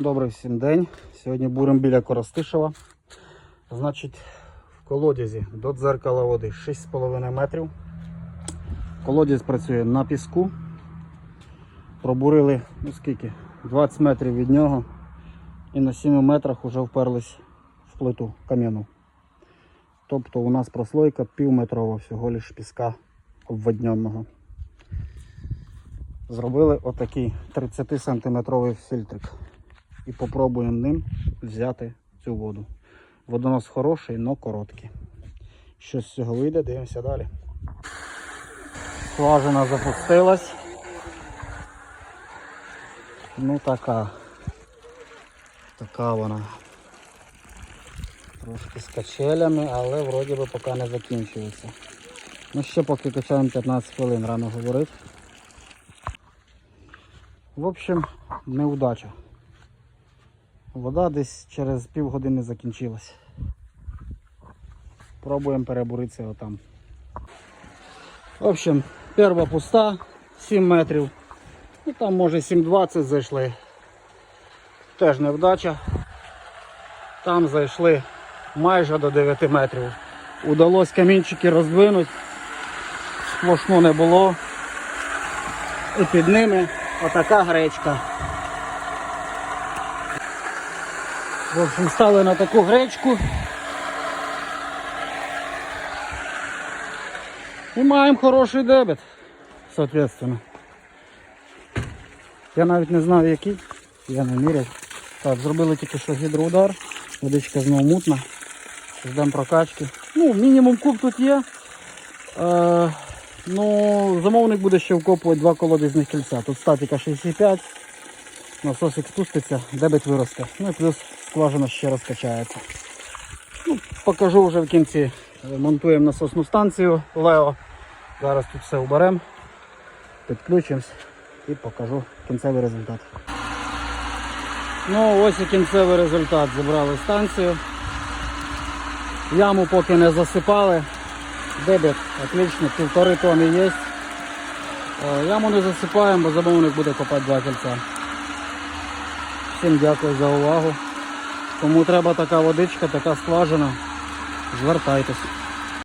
Добрий всім день. Сьогодні буримо біля Коростишева. Значить, в колодязі до дзеркала води 6,5 метрів. Колодязь працює на піску. Пробурили, ну скільки? 20 метрів від нього. І на 7 метрах вже вперлись в плиту кам'яну. Тобто у нас прослойка півметрова всього лиш піска обводненого. Зробили отакий 30 сантиметровий фільтрик. І попробуємо ним взяти цю воду. Водонос хороший, але короткий. Що з цього вийде, дивимося далі. Скважина запустилась. Ну така. Така вона. Трошки з качелями, але вроді би поки не закінчується. Ну ще поки качаємо 15 хвилин, рано говорити. В общем, неудача. Вода десь через півгодини закінчилась. Пробуємо перебуритися отам. В общем, перша пуста, 7 метрів. І там може 7,20 зайшли. Теж невдача. Там зайшли майже до 9 метрів. Удалось камінчики роздвинути. Сплошну не було. І під ними отака гречка. В общем, стали на таку гречку. І маємо хороший дебет, соответственно. Я навіть не знаю який, я не міряв. Так, зробили тільки що гідроудар, водичка знову мутна. Ждемо прокачки. Ну, мінімум куб тут є. Е, ну, замовник буде ще вкопувати два колодязних кільця. Тут статика 65, насосик спуститься, дебет виросте. Ну і плюс скважина ще розкачається. Ну, покажу вже в кінці. Монтуємо насосну станцію Лео. Зараз тут все уберемо, підключимось і покажу кінцевий результат. Ну ось і кінцевий результат. Зібрали станцію. Яму поки не засипали. Дебет отлично, півтори тони є. Е, Яму не засипаємо, бо замовник буде копати два кільця. Всім дякую за увагу. Кому треба така водичка, така скважина, звертайтесь.